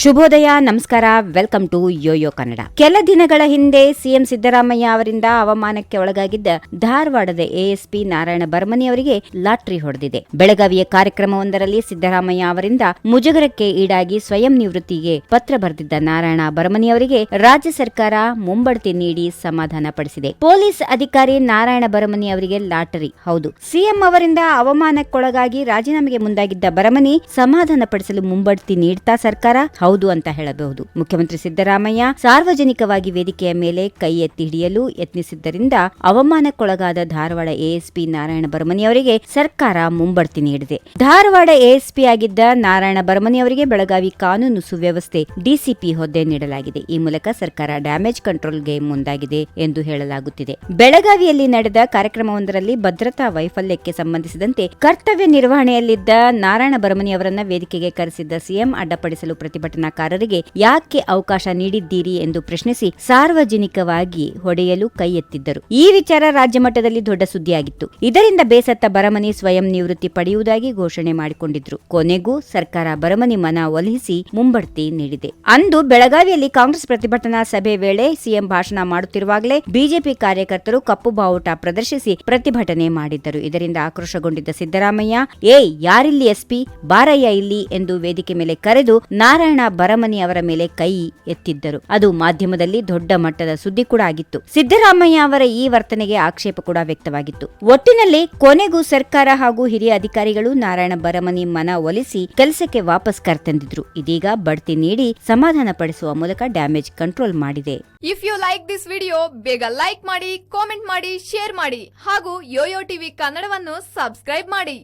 ಶುಭೋದಯ, ನಮಸ್ಕಾರ, welcome to Yoyo Kannada. ಕೆಲ ದಿನಗಳ ಹಿಂದೆ ಸಿಎಂ ಸಿದ್ದರಾಮಯ್ಯ ಅವರಿಂದ ಅವಮಾನಕ್ಕೆ ಒಳಗಾಗಿದ್ದ ಧಾರವಾಡದ ಎಎಸ್ಪಿ ನಾರಾಯಣ ಬರ್ಮನಿ ಅವರಿಗೆ ಲಾಟ್ರಿ ಹೊಡೆದಿದೆ. ಬೆಳಗಾವಿಯ ಕಾರ್ಯಕ್ರಮವೊಂದರಲ್ಲಿ ಸಿದ್ದರಾಮಯ್ಯ ಅವರಿಂದ ಮುಜುಗರಕ್ಕೆ ಈಡಾಗಿ ಸ್ವಯಂ ನಿವೃತ್ತಿಗೆ ಪತ್ರ ಬರೆದಿದ್ದ ನಾರಾಯಣ ಬರ್ಮನಿ ಅವರಿಗೆ ರಾಜ್ಯ ಸರ್ಕಾರ ಮುಂಬಡ್ತಿ ನೀಡಿ ಸಮಾಧಾನ ಪಡಿಸಿದೆ. ಪೊಲೀಸ್ ಅಧಿಕಾರಿ ನಾರಾಯಣ ಬರಮನಿ ಅವರಿಗೆ ಲಾಟರಿ. ಹೌದು, ಸಿಎಂ ಅವರಿಂದ ಅವಮಾನಕ್ಕೊಳಗಾಗಿ ರಾಜೀನಾಮೆಗೆ ಮುಂದಾಗಿದ್ದ ಬರಮನಿ ಸಮಾಧಾನ ಪಡಿಸಲು ಮುಂಬಡ್ತಿ ನೀಡ್ತಾ ಸರ್ಕಾರ? ಹೌದು ಅಂತ ಹೇಳಬಹುದು. ಮುಖ್ಯಮಂತ್ರಿ ಸಿದ್ದರಾಮಯ್ಯ ಸಾರ್ವಜನಿಕವಾಗಿ ವೇದಿಕೆಯ ಮೇಲೆ ಕೈ ಎತ್ತಿ ಹಿಡಿಯಲು ಯತ್ನಿಸಿದ್ದರಿಂದ ಅವಮಾನಕ್ಕೊಳಗಾದ ಧಾರವಾಡ ಎಎಸ್ಪಿ ನಾರಾಯಣ ಬರ್ಮನಿ ಅವರಿಗೆ ಸರ್ಕಾರ ಮುಂಬಡ್ತಿ ನೀಡಿದೆ. ಧಾರವಾಡ ಎಎಸ್ಪಿ ಆಗಿದ್ದ ನಾರಾಯಣ ಬರ್ಮನಿ ಅವರಿಗೆ ಬೆಳಗಾವಿ ಕಾನೂನು ಸುವ್ಯವಸ್ಥೆ ಡಿಸಿಪಿ ಹುದ್ದೆ ನೀಡಲಾಗಿದೆ. ಈ ಮೂಲಕ ಸರ್ಕಾರ ಡ್ಯಾಮೇಜ್ ಕಂಟ್ರೋಲ್ಗೆ ಮುಂದಾಗಿದೆ ಎಂದು ಹೇಳಲಾಗುತ್ತಿದೆ. ಬೆಳಗಾವಿಯಲ್ಲಿ ನಡೆದ ಕಾರ್ಯಕ್ರಮವೊಂದರಲ್ಲಿ ಭದ್ರತಾ ವೈಫಲ್ಯಕ್ಕೆ ಸಂಬಂಧಿಸಿದಂತೆ ಕರ್ತವ್ಯ ನಿರ್ವಹಣೆಯಲ್ಲಿದ್ದ ನಾರಾಯಣ ಬರ್ಮನಿ ಅವರನ್ನ ವೇದಿಕೆಗೆ ಕರೆಸಿದ್ದ ಸಿಎಂ ಅಡ್ಡಪಡಿಸಲು ಪ್ರತಿಭಟನಾಕಾರರಿಗೆ ಯಾಕೆ ಅವಕಾಶ ನೀಡಿದ್ದೀರಿ ಎಂದು ಪ್ರಶ್ನಿಸಿ ಸಾರ್ವಜನಿಕವಾಗಿ ಹೊಡೆಯಲು ಕೈ ಎತ್ತಿದ್ದರು ಈ ವಿಚಾರ ರಾಜ್ಯ ಮಟ್ಟದಲ್ಲಿ ದೊಡ್ಡ ಸುದ್ದಿಯಾಗಿತ್ತು. ಇದರಿಂದ ಬೇಸತ್ತ ಬರಮನಿ ಸ್ವಯಂ ನಿವೃತ್ತಿ ಪಡೆಯುವುದಾಗಿ ಘೋಷಣೆ ಮಾಡಿಕೊಂಡಿದ್ರು. ಕೊನೆಗೂ ಸರ್ಕಾರ ಬರಮನಿ ಮನ ಒಲಿಸಿ ಮುಂಬಡ್ತಿ ನೀಡಿದೆ. ಅಂದು ಬೆಳಗಾವಿಯಲ್ಲಿ ಕಾಂಗ್ರೆಸ್ ಪ್ರತಿಭಟನಾ ಸಭೆ ವೇಳೆ ಸಿಎಂ ಭಾಷಣ ಮಾಡುತ್ತಿರುವಾಗಲೇ ಬಿಜೆಪಿ ಕಾರ್ಯಕರ್ತರು ಕಪ್ಪು ಬಾವುಟ ಪ್ರದರ್ಶಿಸಿ ಪ್ರತಿಭಟನೆ ಮಾಡಿದ್ದರು. ಇದರಿಂದ ಆಕ್ರೋಶಗೊಂಡಿದ್ದ ಸಿದ್ದರಾಮಯ್ಯ, ಏಯ್, ಯಾರಿಲ್ಲಿ ಎಸ್ಪಿ? ಬಾರಯ್ಯ ಇಲ್ಲಿ ಎಂದು ವೇದಿಕೆ ಮೇಲೆ ಕರೆದು ನಾರಾಯಣ ಬರಮನಿ ಅವರ ಮೇಲೆ ಕೈ ಎತ್ತಿದ್ದರು. ಅದು ಮಾಧ್ಯಮದಲ್ಲಿ ದೊಡ್ಡ ಮಟ್ಟದ ಸುದ್ದಿ ಕೂಡ ಆಗಿತ್ತು. ಸಿದ್ದರಾಮಯ್ಯ ಅವರ ಈ ವರ್ತನೆಗೆ ಆಕ್ಷೇಪ ಕೂಡ ವ್ಯಕ್ತವಾಗಿತ್ತು. ಒಟ್ಟಿನಲ್ಲಿ ಕೊನೆಗೂ ಸರ್ಕಾರ ಹಾಗೂ ಹಿರಿಯ ಅಧಿಕಾರಿಗಳು ನಾರಾಯಣ ಬರಮನಿ ಮನ ಒಲಿಸಿ ಕೆಲಸಕ್ಕೆ ವಾಪಸ್ ಕರೆತಂದಿದ್ರು. ಇದೀಗ ಬಡ್ತಿ ನೀಡಿ ಸಮಾಧಾನ ಪಡಿಸುವ ಮೂಲಕ ಡ್ಯಾಮೇಜ್ ಕಂಟ್ರೋಲ್ ಮಾಡಿದೆ. If you like this video ಬೇಗ ಲೈಕ್ ಮಾಡಿ ಕಾಮೆಂಟ್ ಮಾಡಿ ಶೇರ್ ಮಾಡಿ ಹಾಗೂ ಯೋಯೋ ಟಿವಿ ಕನ್ನಡವನ್ನು ಸಬ್ಸ್ಕ್ರೈಬ್ ಮಾಡಿ.